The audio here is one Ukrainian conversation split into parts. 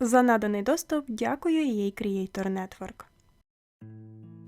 За наданий доступ дякую EA Creator Network.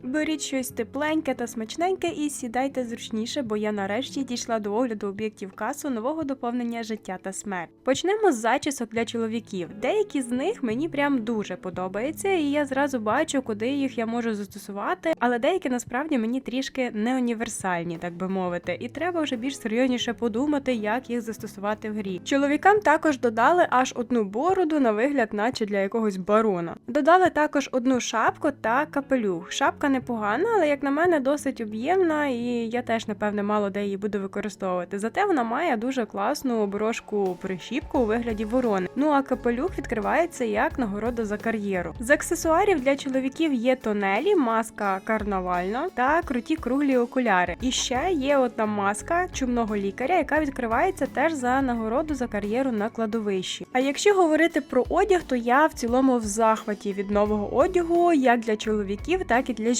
Беріть щось тепленьке та смачненьке і сідайте зручніше, бо я нарешті дійшла до огляду об'єктів касу нового доповнення життя та смерть. Почнемо з зачісок для чоловіків. Деякі з них мені прям дуже подобаються, і я зразу бачу, куди їх я можу застосувати, але деякі насправді мені трішки не універсальні, так би мовити, і треба вже більш серйозніше подумати, як їх застосувати в грі. Чоловікам також додали аж одну бороду на вигляд, наче для якогось барона. Додали також одну шапку та капелюх. Шапка непогана, але як на мене, досить об'ємна, і я теж напевне мало де її буду використовувати. Зате вона має дуже класну оброшку прищіпку у вигляді ворони. Ну а капелюх відкривається як нагорода за кар'єру. З аксесуарів для чоловіків є тонелі, маска карнавальна та круті круглі окуляри. І ще є одна маска чумного лікаря, яка відкривається теж за нагороду за кар'єру на кладовищі. А якщо говорити про одяг, то я в цілому в захваті від нового одягу, як для чоловіків, так і для жінок.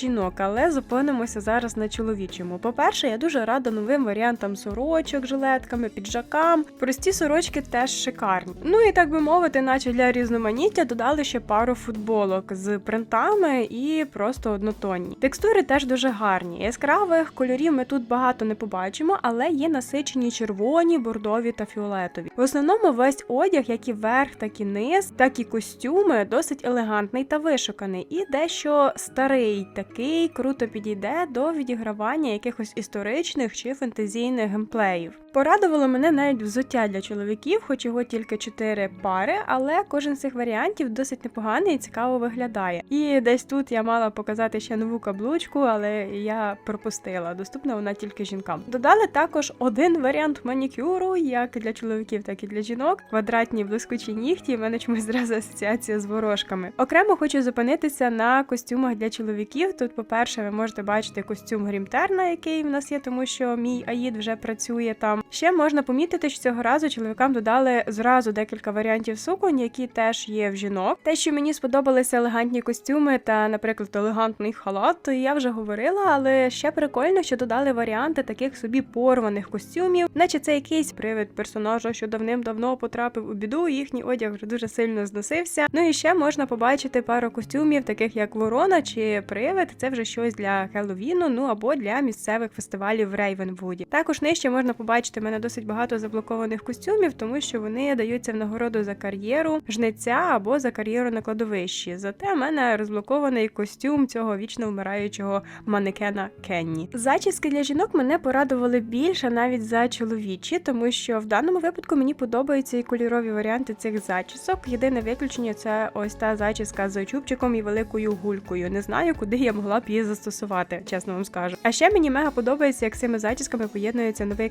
Але зупинимося зараз на чоловічому. По-перше, я дуже рада новим варіантам сорочок, жилетками, піджакам. Прості сорочки теж шикарні. Ну і так би мовити, наче для різноманіття додали ще пару футболок з принтами і просто однотонні. Текстури теж дуже гарні. Яскравих кольорів ми тут багато не побачимо, але є насичені червоні, бордові та фіолетові. В основному весь одяг, як і верх, так і низ, так і костюми, досить елегантний та вишуканий, і дещо старий такий круто підійде до відігравання якихось історичних чи фентезійних геймплеїв. Порадувало мене навіть взуття для чоловіків, хоч його тільки 4 пари, але кожен з цих варіантів досить непоганий і цікаво виглядає. І десь тут я мала показати ще нову каблучку, але я пропустила. Доступна вона тільки жінкам. Додали також один варіант манікюру, як для чоловіків, так і для жінок. Квадратні блискучі нігті. в мене чомусь зразу асоціація з ворожками. Окремо хочу зупинитися на костюмах для чоловіків. Тут, по-перше, ви можете бачити костюм Грімтерна, який в нас є, тому що мій Аїд вже працює там. Ще можна помітити, що цього разу чоловікам додали зразу декілька варіантів суконь, які теж є в жінок. Те, що мені сподобалися елегантні костюми та, наприклад, елегантний халат, то я вже говорила, але ще прикольно, що додали варіанти таких собі порваних костюмів, наче це якийсь привид персонажа, що давним-давно потрапив у біду. Їхній одяг вже дуже сильно зносився. Ну і ще можна побачити пару костюмів, таких як ворона чи привид. Це вже щось для Хеллоуіну, ну або для місцевих фестивалів в Рейвенвуді. Також нижче можна побачити в мене досить багато заблокованих костюмів, тому що вони даються в нагороду за кар'єру жнеця або за кар'єру на кладовищі. Зате в мене розблокований костюм цього вічно вмираючого манекена Кенні. Зачіски для жінок мене порадували більше навіть за чоловічі, тому що в даному випадку мені подобаються і кольорові варіанти цих зачісок. Єдине виключення це ось та зачіска з чубчиком і великою гулькою. Не знаю, куди я могла б її застосувати, чесно вам скажу. А ще мені мега подобається, як цими зачісками поєднується новий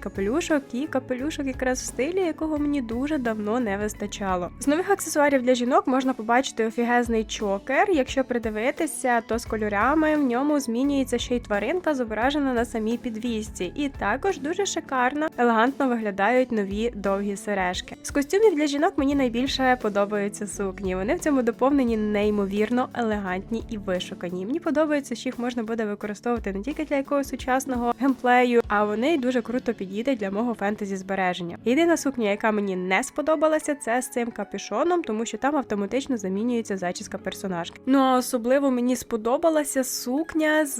капелюшок і капелюшок якраз в стилі, якого мені дуже давно не вистачало. З нових аксесуарів для жінок можна побачити офігезний чокер. Якщо придивитися, то з кольорами в ньому змінюється ще й тваринка, зображена на самій підвісці. І також дуже шикарно, елегантно виглядають нові довгі сережки. З костюмів для жінок мені найбільше подобаються сукні. Вони в цьому доповнені неймовірно елегантні і вишукані. Мені подобається, що їх можна буде використовувати не тільки для якогось сучасного геймплею, а вони дуже круто підійдуть для мого фентезі збереження. Єдина сукня, яка мені не сподобалася, це з цим капюшоном, тому що там автоматично замінюється зачіска персонажки. Ну а особливо мені сподобалася сукня з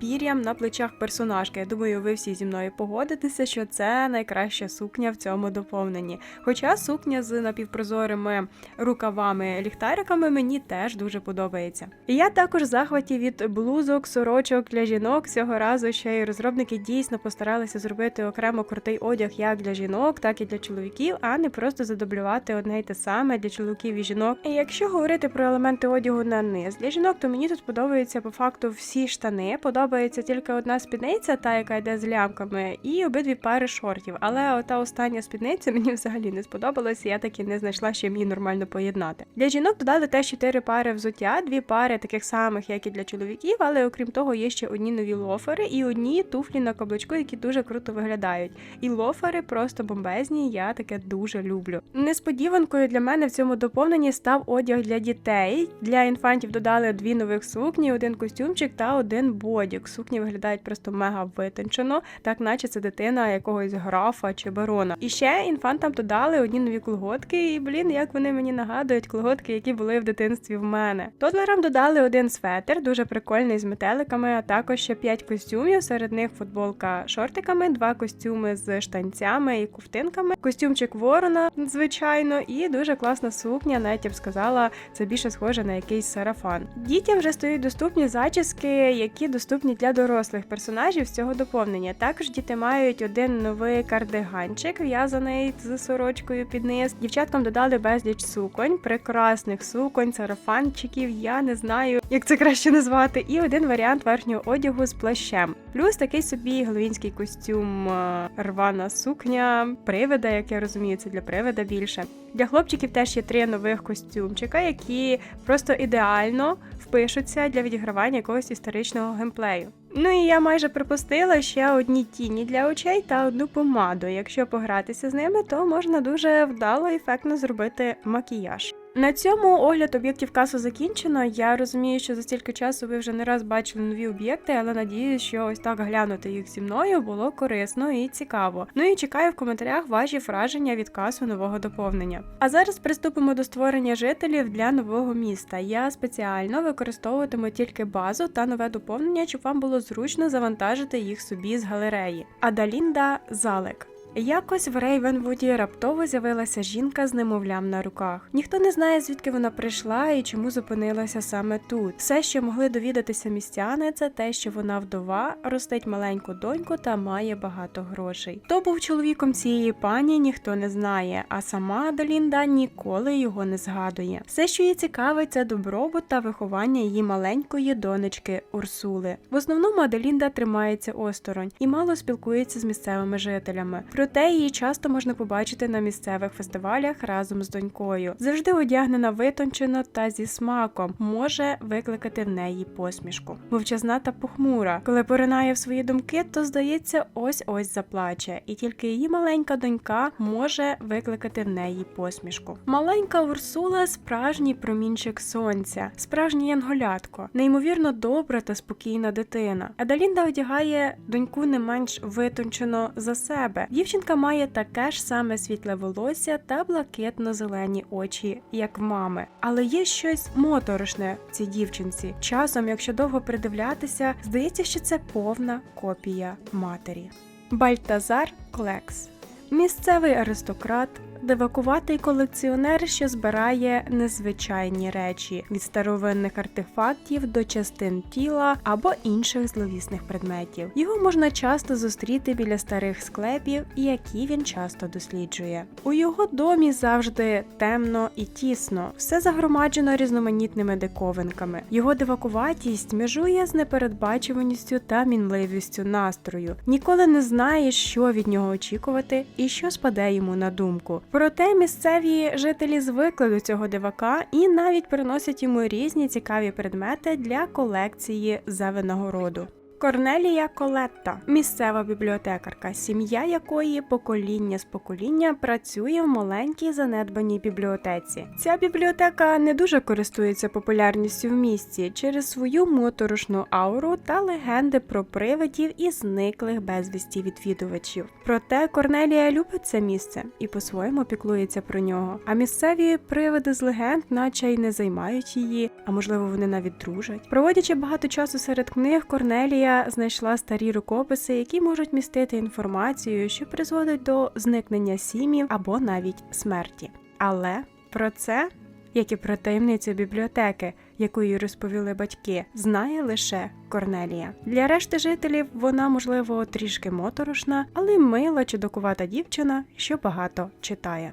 пір'ям на плечах персонажки. Я думаю, ви всі зі мною погодитеся, що це найкраща сукня в цьому доповненні. Хоча сукня з напівпрозорими рукавами ліхтариками мені теж дуже подобається. І я також в захваті від блузок, сорочок для жінок. Цього разу ще й розробники дійсно постаралися зробити окремо крутий одяг як для жінок, так і для чоловіків, а не просто задублювати одне й те саме для чоловіків і жінок. І якщо говорити про елементи одягу на низ для жінок, то мені тут подобаються по факту всі штани. Подобається тільки одна спідниця, та яка йде з лямками, і обидві пари шортів. Але ота остання спідниця мені взагалі не сподобалася. Я таки не знайшла, що її нормально поєднати. Для жінок додали теж чотири пари взуття, дві пари таких самих, як і для чоловіків, але окрім того, є ще одні нові лофери і одні туфлі на каблучку, які дуже круто виглядають. І лофери просто бомбезні. Я таке дуже люблю. Несподіванкою для мене в цьому доповненні став одяг для дітей. Для інфантів додали дві нових сукні, один костюмчик та один бодік. Сукні виглядають просто мега витончено, так наче це дитина якогось графа чи барона. І ще інфантам додали одні нові колготки, і блін, як вони мені нагадують колготки, які були в дитинстві в мене. Тодлерам додали один светр, дуже прикольний з метеликами, а також ще п'ять костюмів. Серед них футболка шортиками, два костюми з штанцями і ковтинками, костюмчик ворона, звичайно, і дуже класна сукня. Навіть я б сказала, це більше схоже на якийсь сарафан. Дітям вже стають доступні зачіски, які доступні для дорослих персонажів з цього доповнення. Також діти мають один новий кардиганчик, в'язаний з сорочкою під низ. Дівчаткам додали безліч суконь, прекрасних суконь, сарафанчиків. Я не знаю, як це краще назвати. І один варіант верхнього одягу з плащем. Плюс такий собі головінський костюм, е, рвана сукня, привида, як я розумію, це для привида більше. Для хлопчиків теж є три нових костюмчика, які просто ідеально впишуться для відігравання якогось історичного геймплею. Ну і я майже припустила ще одні тіні для очей та одну помаду. Якщо погратися з ними, то можна дуже вдало і ефектно зробити макіяж. На цьому огляд об'єктів касу закінчено. Я розумію, що за стільки часу ви вже не раз бачили нові об'єкти, але надіюсь, що ось так глянути їх зі мною було корисно і цікаво. Ну і чекаю в коментарях ваші враження від касу нового доповнення. А зараз приступимо до створення жителів для нового міста. Я спеціально використовуватиму тільки базу та нове доповнення, щоб вам було зручно завантажити їх собі з галереї. Адалінда Залек. Якось в Рейвенвуді раптово з'явилася жінка з немовлям на руках. Ніхто не знає, звідки вона прийшла і чому зупинилася саме тут. Все, що могли довідатися містяни, це те, що вона вдова, ростить маленьку доньку та має багато грошей. Хто був чоловіком цієї пані, ніхто не знає, а сама Адалінда ніколи його не згадує. Все, що її цікавить, це добробут та виховання її маленької донечки Урсули. В основному Аделінда тримається осторонь і мало спілкується з місцевими жителями. Проте її часто можна побачити на місцевих фестивалях разом з донькою. Завжди одягнена витончено та зі смаком, може викликати в неї посмішку. Мовчазна та похмура. Коли поринає в свої думки, то здається, ось ось заплаче, і тільки її маленька донька може викликати в неї посмішку. Маленька Урсула справжній промінчик сонця, справжнє янголятко, неймовірно добра та спокійна дитина. Адалінда одягає доньку не менш витончено за себе. Дівчинка має таке ж саме світле волосся та блакитно-зелені очі, як в мами. Але є щось моторошне в цій дівчинці. Часом, якщо довго придивлятися, здається, що це повна копія матері. Бальтазар Клекс місцевий аристократ. Дивакуватий колекціонер, що збирає незвичайні речі від старовинних артефактів до частин тіла або інших зловісних предметів. Його можна часто зустріти біля старих склепів, які він часто досліджує. У його домі завжди темно і тісно, все загромаджено різноманітними диковинками. Його дивакуватість межує з непередбачуваністю та мінливістю настрою. Ніколи не знаєш, що від нього очікувати і що спаде йому на думку. Проте місцеві жителі звикли до цього дивака і навіть приносять йому різні цікаві предмети для колекції за винагороду. Корнелія Колетта, місцева бібліотекарка, сім'я якої покоління з покоління працює в маленькій занедбаній бібліотеці. Ця бібліотека не дуже користується популярністю в місті через свою моторошну ауру та легенди про привидів і зниклих безвісті відвідувачів. Проте Корнелія любить це місце і по-своєму піклується про нього. А місцеві привиди з легенд, наче й не займають її, а можливо вони навіть дружать. Проводячи багато часу серед книг, Корнелія знайшла старі рукописи, які можуть містити інформацію, що призводить до зникнення сім'їв або навіть смерті. Але про це, як і про таємницю бібліотеки, яку їй розповіли батьки, знає лише Корнелія. Для решти жителів вона, можливо, трішки моторошна, але мила чудокувата дівчина, що багато читає.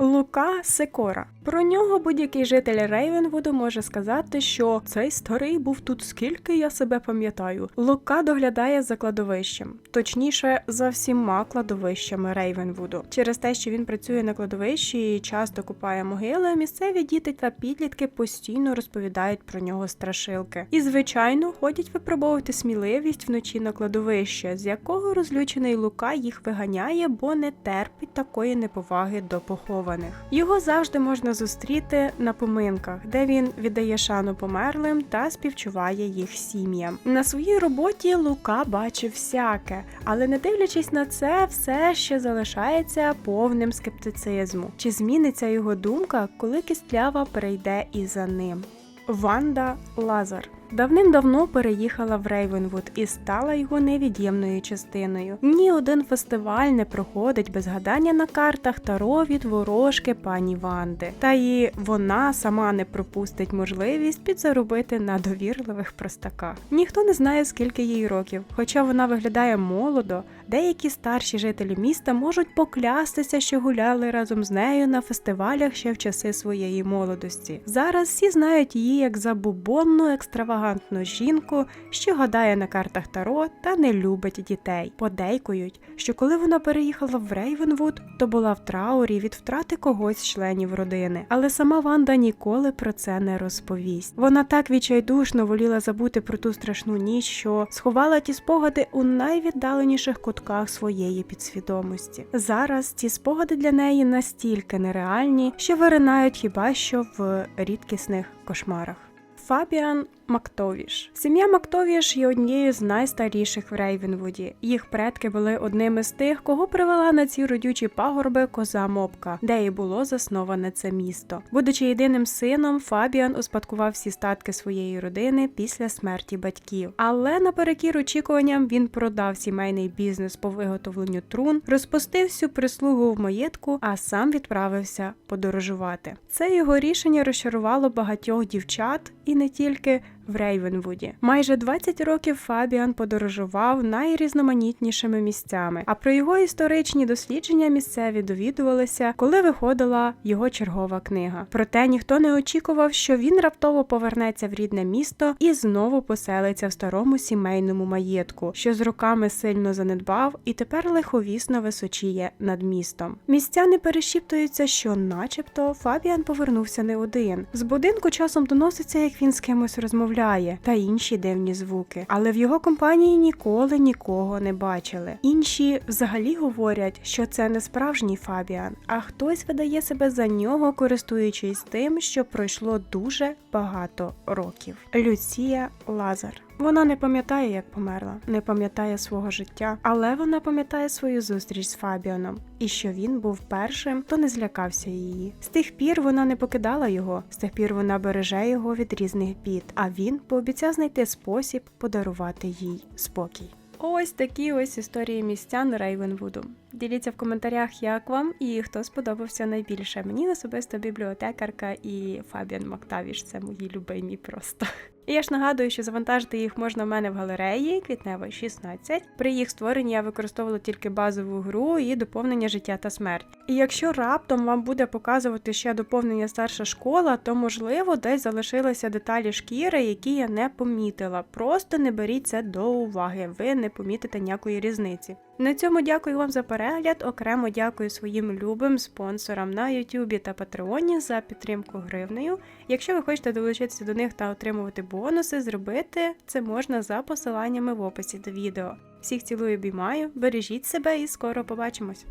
Лука Секора. Про нього будь-який житель Рейвенвуду може сказати, що цей старий був тут скільки я себе пам'ятаю. Лука доглядає за кладовищем, точніше за всіма кладовищами Рейвенвуду. Через те, що він працює на кладовищі і часто купає могили, місцеві діти та підлітки постійно розповідають про нього страшилки. І, звичайно, ходять випробовувати сміливість вночі на кладовище, з якого розлючений Лука їх виганяє, бо не терпить такої неповаги до похованих. Його завжди можна зустріти на поминках, де він віддає шану померлим та співчуває їх сім'ям. На своїй роботі Лука бачив всяке, але не дивлячись на це, все ще залишається повним скептицизму. Чи зміниться його думка, коли кістлява перейде і за ним? Ванда Лазар давним-давно переїхала в Рейвенвуд і стала його невід'ємною частиною. Ні один фестиваль не проходить без гадання на картах Таро від ворожки пані Ванди. Та і вона сама не пропустить можливість підзаробити на довірливих простаках. Ніхто не знає, скільки їй років, хоча вона виглядає молодо. Деякі старші жителі міста можуть поклястися, що гуляли разом з нею на фестивалях ще в часи своєї молодості. Зараз всі знають її як забубонну екстравагантну жінку, що гадає на картах Таро та не любить дітей. Подейкують, що коли вона переїхала в Рейвенвуд, то була в траурі від втрати когось з членів родини. Але сама Ванда ніколи про це не розповість. Вона так відчайдушно воліла забути про ту страшну ніч, що сховала ті спогади у найвіддаленіших кутках своєї підсвідомості. Зараз ці спогади для неї настільки нереальні, що виринають хіба що в рідкісних кошмарах. Фабіан Мактовіш. Сім'я Мактовіш є однією з найстаріших в Рейвенвуді. Їх предки були одними з тих, кого привела на ці родючі пагорби коза Мопка, де і було засноване це місто. Будучи єдиним сином, Фабіан успадкував всі статки своєї родини після смерті батьків. Але наперекір очікуванням він продав сімейний бізнес по виготовленню трун, розпустив всю прислугу в маєтку, а сам відправився подорожувати. Це його рішення розчарувало багатьох дівчат і не тільки в Рейвенвуді. Майже 20 років Фабіан подорожував найрізноманітнішими місцями. А про його історичні дослідження місцеві довідувалися, коли виходила його чергова книга. Проте ніхто не очікував, що він раптово повернеться в рідне місто і знову поселиться в старому сімейному маєтку, що з роками сильно занедбав і тепер лиховісно височіє над містом. Містяни перешіптуються, що, начебто, Фабіан повернувся не один. З будинку часом доноситься, як він з кимось розмовляє, та інші дивні звуки. Але в його компанії ніколи нікого не бачили. Інші взагалі говорять, що це не справжній Фабіан, а хтось видає себе за нього, користуючись тим, що пройшло дуже багато років. Люція Лазар. Вона не пам'ятає, як померла, не пам'ятає свого життя, але вона пам'ятає свою зустріч з Фабіаном і що він був першим, хто не злякався її. З тих пір вона не покидала його, з тих пір вона береже його від різних бід, а він пообіцяв знайти спосіб подарувати їй спокій. Ось такі ось історії містян Рейвенвуду. Діліться в коментарях, як вам і хто сподобався найбільше. Мені особисто бібліотекарка і Фабіан Мактавіш це мої любимі просто. І я ж нагадую, що завантажити їх можна в мене в галереї Квітнева 16. При їх створенні я використовувала тільки базову гру і доповнення життя та смерть. І якщо раптом вам буде показувати ще доповнення старша школа, то можливо десь залишилися деталі шкіри, які я не помітила. Просто не беріть це до уваги, ви не помітите ніякої різниці. На цьому дякую вам за перегляд. Окремо дякую своїм любим спонсорам на Ютубі та Патреоні за підтримку гривнею. Якщо ви хочете долучитися до них та отримувати бонуси, зробити це можна за посиланнями в описі до відео. Всіх цілую, обіймаю, бережіть себе і скоро побачимось!